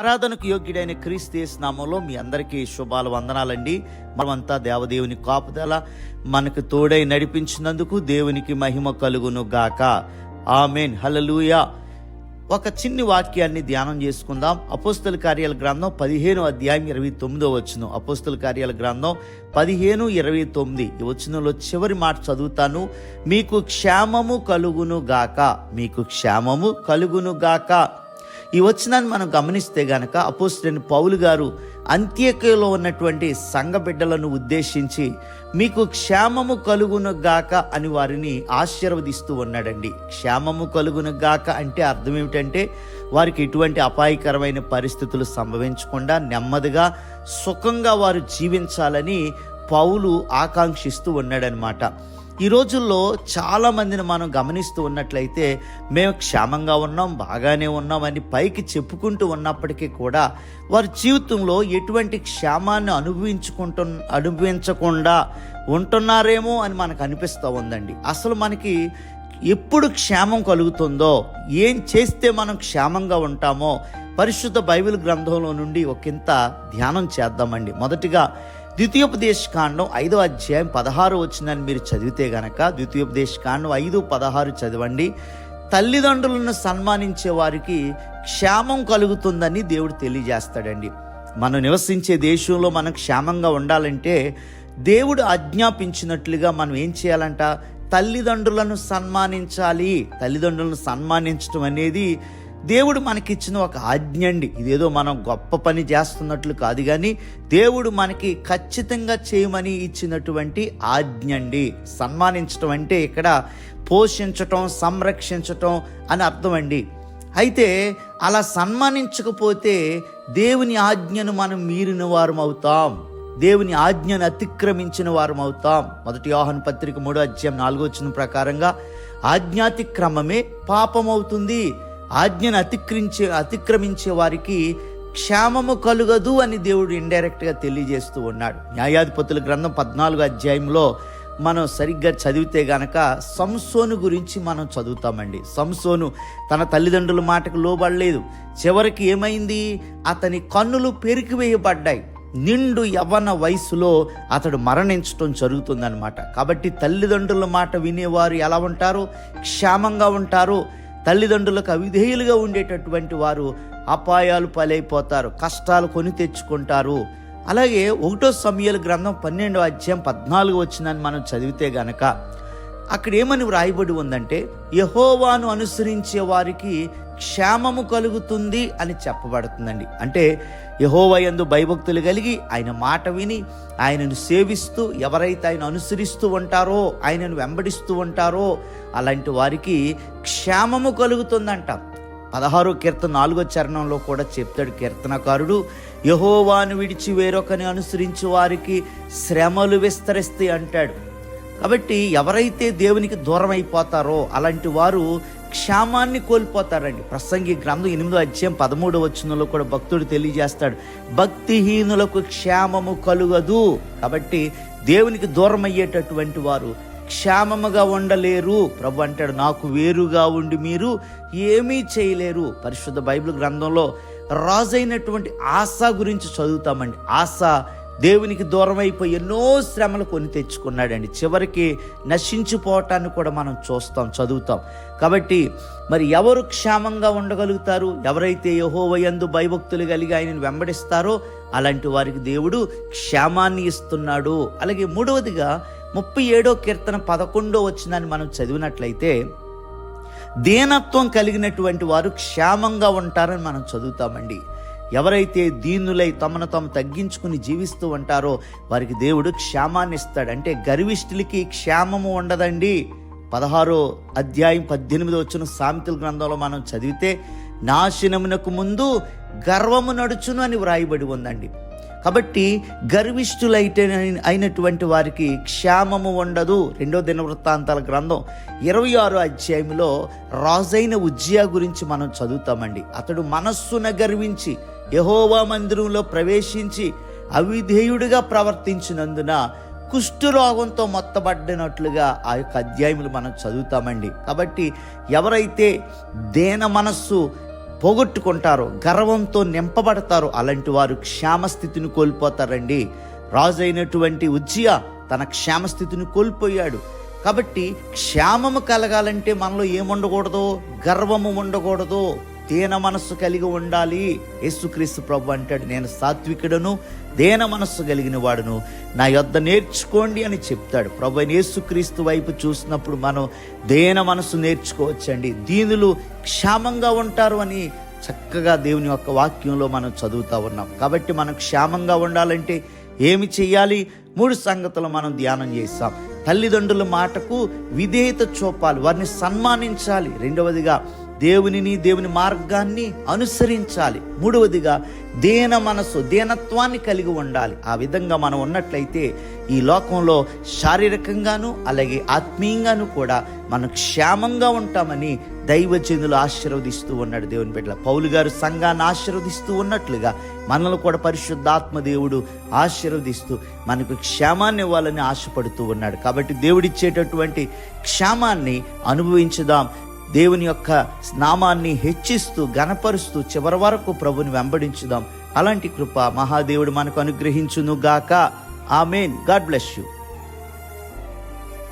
ఆరాధనకు యోగ్యుడైన క్రీస్తు నామంలో మీ అందరికీ శుభాలు వందనాలండి. మనమంతా దేవదేవుని కాపుదల మనకు తోడై నడిపించినందుకు దేవునికి మహిమ కలుగును గాక. ఆమెన్. హలలుయా ఒక చిన్ని వాక్యాన్ని ధ్యానం చేసుకుందాం. అపోస్తుల కార్యాల గ్రంథం పదిహేను అధ్యాయం ఇరవై తొమ్మిదో వచ్చును అపోస్తుల కార్యాల గ్రంథం పదిహేను ఇరవై తొమ్మిది. ఈ వచనంలో చివరి మాట చదువుతాను. మీకు క్షేమము కలుగును గాక. మీకు క్షేమము కలుగును గాక. ఈ వచనాన్ని మనం గమనిస్తే గనక అపోస్టైన పౌలు గారు అంత్యకలో ఉన్నటువంటి సంఘ బిడ్డలను ఉద్దేశించి మీకు క్షేమము కలుగును గాక అని వారిని ఆశీర్వదిస్తూ ఉన్నాడండి. క్షేమము కలుగును గాక అంటే అర్థం ఏమిటంటే వారికి ఎటువంటి అపాయకరమైన పరిస్థితులు సంభవించకుండా నెమ్మదిగా సుఖంగా వారు జీవించాలని పౌలు ఆకాంక్షిస్తూ ఉన్నాడనమాట ఈ రోజుల్లో చాలా మందిని మనం గమనిస్తూ ఉన్నట్లయితే మేము క్షేమంగా ఉన్నాం బాగానే ఉన్నాం అని పైకి చెప్పుకుంటూ ఉన్నప్పటికీ కూడా వారి జీవితంలో ఎటువంటి క్షేమాన్ని అనుభవించుకుంటు అనుభవించకుండా ఉంటున్నారేమో అని మనకు అనిపిస్తూ ఉందండి. అసలు మనకి ఎప్పుడు క్షేమం కలుగుతుందో ఏం చేస్తే మనం క్షేమంగా ఉంటామో పరిశుద్ధ బైబిల్ గ్రంథంలో నుండి ఒకంత ధ్యానం చేద్దామండి. మొదటిగా ద్వితీయోపదేశ కాండం ఐదో అధ్యాయం పదహారు వచ్చిందని మీరు చదివితే గనక ద్వితీయోపదేశ కాండం ఐదు పదహారు చదవండి. తల్లిదండ్రులను సన్మానించే వారికి క్షేమం కలుగుతుందని దేవుడు తెలియజేస్తాడండి. మనం నివసించే దేశంలో మనం క్షేమంగా ఉండాలంటే దేవుడు ఆజ్ఞాపించినట్లుగా మనం ఏం చేయాలంట? తల్లిదండ్రులను సన్మానించాలి. తల్లిదండ్రులను సన్మానించడం అనేది దేవుడు మనకిచ్చిన ఒక ఆజ్ఞ అండి. ఇదేదో మనం గొప్ప పని చేస్తున్నట్లు కాదు కానీ దేవుడు మనకి ఖచ్చితంగా చేయమని ఇచ్చినటువంటి ఆజ్ఞ అండి. సన్మానించటం అంటే ఇక్కడ పోషించటం సంరక్షించటం అని అర్థం అండి. అయితే అలా సన్మానించకపోతే దేవుని ఆజ్ఞను మనం మీరిన వారం అవుతాం. దేవుని ఆజ్ఞను అతిక్రమించిన వారం అవుతాం. మొదటి యోహన్ పత్రిక మూడో అధ్యాయం నాలుగో వచ్చిన ప్రకారంగా ఆజ్ఞాతిక్రమమే పాపమవుతుంది. ఆజ్ఞను అతిక్రించే అతిక్రమించే వారికి క్షేమము కలుగదు అని దేవుడు ఇండైరెక్ట్గా తెలియజేస్తూ ఉన్నాడు. న్యాయాధిపతుల గ్రంథం పద్నాలుగు అధ్యాయంలో మనం సరిగ్గా చదివితే గనక సంసోను గురించి మనం చదువుతామండి. సంసోను తన తల్లిదండ్రుల మాటకు లోబడలేదు. చివరికి ఏమైంది? అతని కన్నులు పెరికివేయబడ్డాయి నిండు యవ్వన వయసులో అతడు మరణించటం జరుగుతుందన్నమాట. కాబట్టి తల్లిదండ్రుల మాట వినేవారు ఎలా ఉంటారు? క్షేమంగా ఉంటారు. తల్లిదండ్రులకు అవిధేయులుగా ఉండేటటువంటి వారు అపాయాలు పలైపోతారు కష్టాలు కొని తెచ్చుకుంటారు. అలాగే ఒకటో సమయాల గ్రంథం పన్నెండో అధ్యాయం పద్నాలుగు వచ్చిందని మనం చదివితే గనక అక్కడ ఏమని వ్రాయబడి ఉందంటే యహోవాను అనుసరించే వారికి క్షేమము కలుగుతుంది అని చెప్పబడుతుందండి. అంటే యహోవయందు భయభక్తులు కలిగి ఆయన మాట విని ఆయనను సేవిస్తూ ఎవరైతే ఆయన అనుసరిస్తూ ఉంటారో ఆయనను వెంబడిస్తూ ఉంటారో అలాంటి వారికి క్షేమము కలుగుతుందంట పదహారు కీర్తన నాలుగో చరణంలో కూడా చెప్తాడు కీర్తనకారుడు యహోవాను విడిచి వేరొకని అనుసరించి వారికి శ్రమలు విస్తరిస్తాయి అంటాడు. కాబట్టి ఎవరైతే దేవునికి దూరం అయిపోతారో అలాంటి వారు క్షేమాన్ని కోల్పోతారండి. ప్రసంగి గ్రంథం ఎనిమిదో అధ్యాయం పదమూడు వచ్చినలో కూడా భక్తుడు తెలియజేస్తాడు. భక్తిహీనులకు క్షేమము కలుగదు. కాబట్టి దేవునికి దూరం అయ్యేటటువంటి వారు క్షేమముగా ఉండలేరు. ప్రభు అంటాడు నాకు వేరుగా ఉండి మీరు ఏమీ చేయలేరు. పరిశుద్ధ బైబిల్ గ్రంథంలో రాజైనటువంటి ఆశ గురించి చదువుతామండి. ఆశ దేవునికి దూరం అయిపోయి ఎన్నో శ్రమలు కొని తెచ్చుకున్నాడండి. చివరికి నశించిపోవటాన్ని కూడా మనం చూస్తాం చదువుతాం. కాబట్టి మరి ఎవరు క్షేమంగా ఉండగలుగుతారు? ఎవరైతే యహోవయందు భయభక్తులు కలిగి ఆయనను వెంబడిస్తారో అలాంటి వారికి దేవుడు క్షేమాన్ని ఇస్తున్నాడు. అలాగే మూడవదిగా ముప్పై ఏడో కీర్తన పదకొండో వచ్చిందని మనం చదివినట్లయితే దీనత్వం కలిగినటువంటి వారు క్షేమంగా ఉంటారని మనం చదువుతామండి. ఎవరైతే దీనులై తమను తాము తగ్గించుకుని జీవిస్తూ ఉంటారో వారికి దేవుడు క్షేమాన్ని ఇస్తాడు. అంటే గర్విష్ఠులకి క్షేమము ఉండదండి. పదహారో అధ్యాయం పద్దెనిమిది వచ్చిన సామెతల గ్రంథంలో మనం చదివితే నాశనమునకు ముందు గర్వము నడుచును అని వ్రాయబడి ఉందండి. కాబట్టి గర్విష్ఠులైతే అయినటువంటి వారికి క్షేమము ఉండదు. రెండో దినవృత్తాంతాల గ్రంథం ఇరవై ఆరో అధ్యాయంలో రాజైన ఉజ్జయా గురించి మనం చదువుతామండి. అతడు మనస్సున గర్వించి యహోవా మందిరంలో ప్రవేశించి అవిధేయుడిగా ప్రవర్తించినందున కుష్ఠరోగంతో మొత్తబడినట్లుగా ఆ యొక్క అధ్యాయములు మనం చదువుతామండి. కాబట్టి ఎవరైతే దేన మనస్సు పోగొట్టుకుంటారో గర్వంతో నింపబడతారో అలాంటి వారు క్షేమస్థితిని కోల్పోతారండి. రాజు అయినటువంటి ఉజ్జియా తన క్షేమస్థితిని కోల్పోయాడు. కాబట్టి క్షేమము కలగాలంటే మనలో ఏముండకూడదు? గర్వము ఉండకూడదు. దేన మనస్సు కలిగి ఉండాలి. యేసుక్రీస్తు ప్రభు అంటాడు నేను సాత్వికుడను దేన మనస్సు కలిగిన వాడును. నా యొద్ద నేర్చుకోండి అని చెప్తాడు. ప్రభు యేసుక్రీస్తు వైపు చూసినప్పుడు మనం దేన మనస్సు నేర్చుకోవచ్చండి. దీనులు క్షేమంగా ఉంటారు అని చక్కగా దేవుని యొక్క వాక్యంలో మనం చదువుతూ ఉన్నాం. కాబట్టి మనం క్షేమంగా ఉండాలంటే ఏమి చేయాలి మూడు సంగతులు మనం ధ్యానం చేస్తాం. తల్లిదండ్రుల మాటకు విధేయత చూపాలి. వారిని సన్మానించాలి. రెండవదిగా దేవునిని దేవుని మార్గాన్ని అనుసరించాలి. మూడవదిగా దేన మనసు దేనత్వాన్ని కలిగి ఉండాలి. ఆ విధంగా మనం ఉన్నట్లయితే ఈ లోకంలో శారీరకంగాను అలాగే ఆత్మీయంగాను కూడా మనం క్షేమంగా ఉంటామని దైవజనులు ఆశీర్వదిస్తూ ఉన్నాడు దేవుని బిడ్డల. పౌలు గారు సంఘాన్ని ఆశీర్వదిస్తూ ఉన్నట్లుగా మనల్ని కూడా పరిశుద్ధాత్మ దేవుడు ఆశీర్వదిస్తూ మనకు క్షేమాన్ని ఇవ్వాలని ఆశపడుతూ ఉన్నాడు. కాబట్టి దేవుడిచ్చేటటువంటి క్షేమాన్ని అనుభవించుదాం. దేవుని యొక్క నామాన్ని హెచ్చిస్తూ గనపరుస్తూ చివరి వరకు ప్రభుని వెంబడించుదాం. అలాంటి కృప మహాదేవుడు మనకు అనుగ్రహించును గాక ఆమెన్. God bless you.